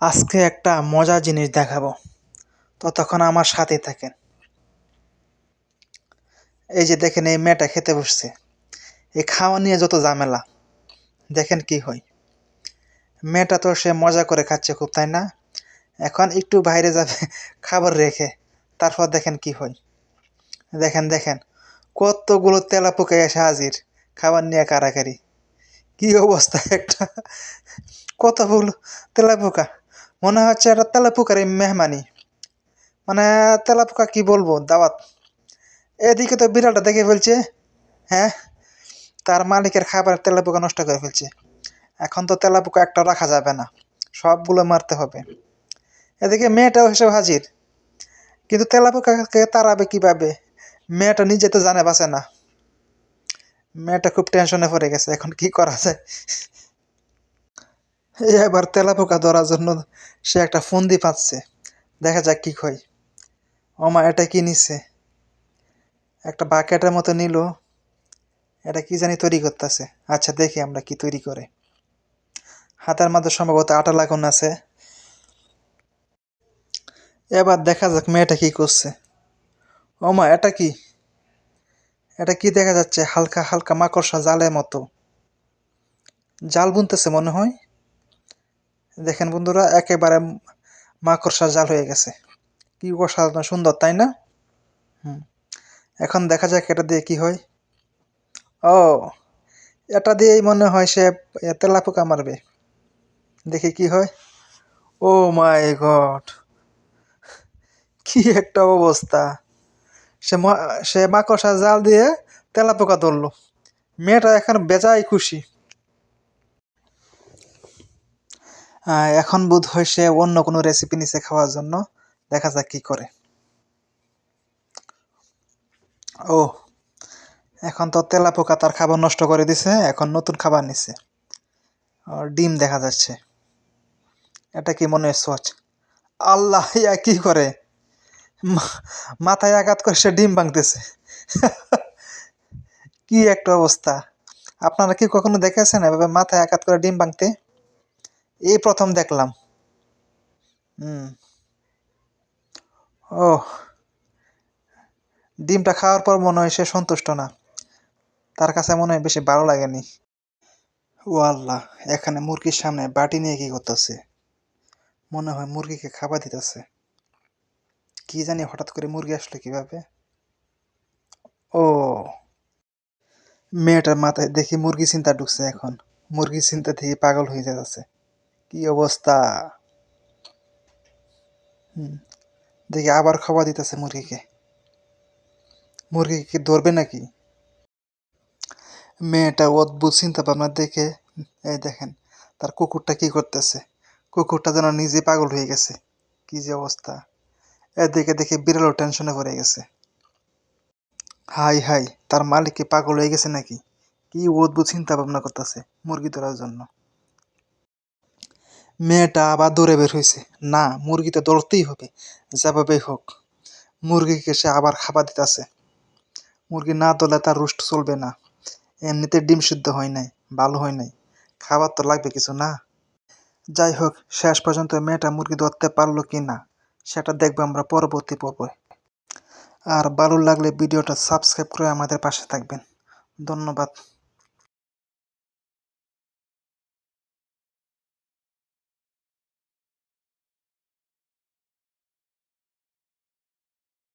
আজকে একটা মজার জিনিস দেখাবো। ততক্ষণ আমার সাথে থাকেন। এই যে দেখেন, এই মেয়েটা খেতে বসছে। এই খাওয়া নিয়ে যত ঝামেলা, দেখেন কি হয়। মেয়েটা তো সে মজা করে খাচ্ছে খুব, তাই না? এখন একটু বাইরে যাবে, খাবার রেখে, তারপর দেখেন কি হয়। দেখেন দেখেন, কতগুলো তেলা পোকা এসে হাজির, খাবার নিয়ে কারাকারি। কী অবস্থা একটা, কতগুলো তেলা পোকা মনে হচ্ছে এটা এই মেহমানি। মানে তেলা পোকা কি বলব, দাওয়াত। এদিকে তো বিড়ালটা দেখে ফেলছে হ্যাঁ? তার মালিকের খাবার তেলা পোকা নষ্ট করে ফেলছে। এখন তো তেলা পোকা একটা রাখা যাবে না, সবগুলো মারতে হবে। এদিকে মেয়েটাও এসে হাজির। কিন্তু তেলা পোকাকে তাড়াবে কীভাবে? মেয়েটা নিজে তো জানে বাসে না। মেয়েটা খুব টেনশনে পড়ে গেছে, এখন কি করা যায়? এবার তেলা পোকা ধরার জন্য সে একটা ফন্দি পাচ্ছে। দেখা যাক কি হয়। ওমা, এটা কি নিছে? একটা বাকেটের মতো নিল। এটা কি জানি তৈরি করতেছে। আচ্ছা দেখি আমরা কি তৈরি করে। হাতের মধ্যে সম্ভবত আটা লাগানো আছে। এবার দেখা যাক মেয়েটা কি করছে। ওমা, এটা কি? এটা কি দেখা যাচ্ছে? হালকা হালকা মাকড়সা জালের মতো। জাল বুনতেছে মনে হয়। দেখেন বন্ধুরা, একেবারে মাকড়সা জাল হয়ে গেছে। কি অসাধারণ সুন্দর, তাই না? হুম। এখন দেখা যাক এটা দিয়ে কি হয়। ও, এটা দিয়েই মনে হয় সে তেলা পোকা মারবে। দেখি কি হয়। ও মাই গড, কি একটা অবস্থা। সে সে মাকড়সা জাল দিয়ে তেলা পোকা ধরলো। মেয়েটা এখন বেজায় খুশি। এখন বোধ হয় সে অন্য কোনো রেসিপি নিচে খাওয়ার জন্য। দেখা যাক কি করে। ও, এখন তো তেলা পোকা তার খাবার নষ্ট করে দিছে, এখন নতুন খাবার নিছে। ডিম দেখা যাচ্ছে। এটা কি মনে হয় সচ আল্লাহ, ইয়া কি করে? মাথায় আঘাত করে সে ডিম ভাঙতেছে। কি একটা অবস্থা। আপনারা কি কখনো দেখেছেন এভাবে মাথায় আঘাত করে ডিম ভাঙতে? এই প্রথম দেখলাম। ও ডিমটা খাওয়ার পর মনে হয় সে সন্তুষ্ট না। তার কাছে মনে হয় বেশি ভালো লাগেনি। ও আল্লাহ, এখানে মুরগির সামনে বাটি নিয়ে কি করতেছে? মনে হয় মুরগিকে খাবার দিতেছে। কি জানি হঠাৎ করে মুরগি আসলো কীভাবে? ও। মেয়েটার মাথায় দেখি মুরগি চিন্তা ঢুকছে এখন। মুরগি চিন্তা থেকে পাগল হয়ে যাচ্ছে কি অবস্থা? হুম, দেখি আবার খাবার দিতেছে মুরগিকে। মুরগিকে ধরবে নাকি? মেয়েটা অদ্ভুত চিন্তা ভাবনা দেখে, এই দেখেন, তার কুকুরটা কি করতেছে? কুকুরটা যেন নিজে পাগল হয়ে গেছে। কি যে অবস্থা। এদিকে দেখে বিড়ালও টেনশনে পড়ে গেছে। হাই হাই, তার মালিক কি পাগল হয়ে গেছে নাকি? কি অদ্ভুত চিন্তা ভাবনা করতেছে মুরগি ধরার জন্য। মেয়েটা আবার দৌড়ে বের হয়েছে। না মুরগি তো দৌড়তেই হবে। যেভাবেই হোক। মুরগিকে সে আবার খাবার দিতেছে। মুরগি না তোলে তার রুষ্ট চলবে না। এমনিতে ডিম সিদ্ধ হয় নাই, ভালো হয় নাই। খাবার তো লাগবে কিছু, না? যাই হোক, শেষ পর্যন্ত মেয়েটা মুরগি ধরতে পারল কি না, সেটা দেখব আমরা পরবর্তী পর্বে। আর ভালো লাগলে ভিডিওটা সাবস্ক্রাইব করে আমাদের পাশে থাকবেন। ধন্যবাদ।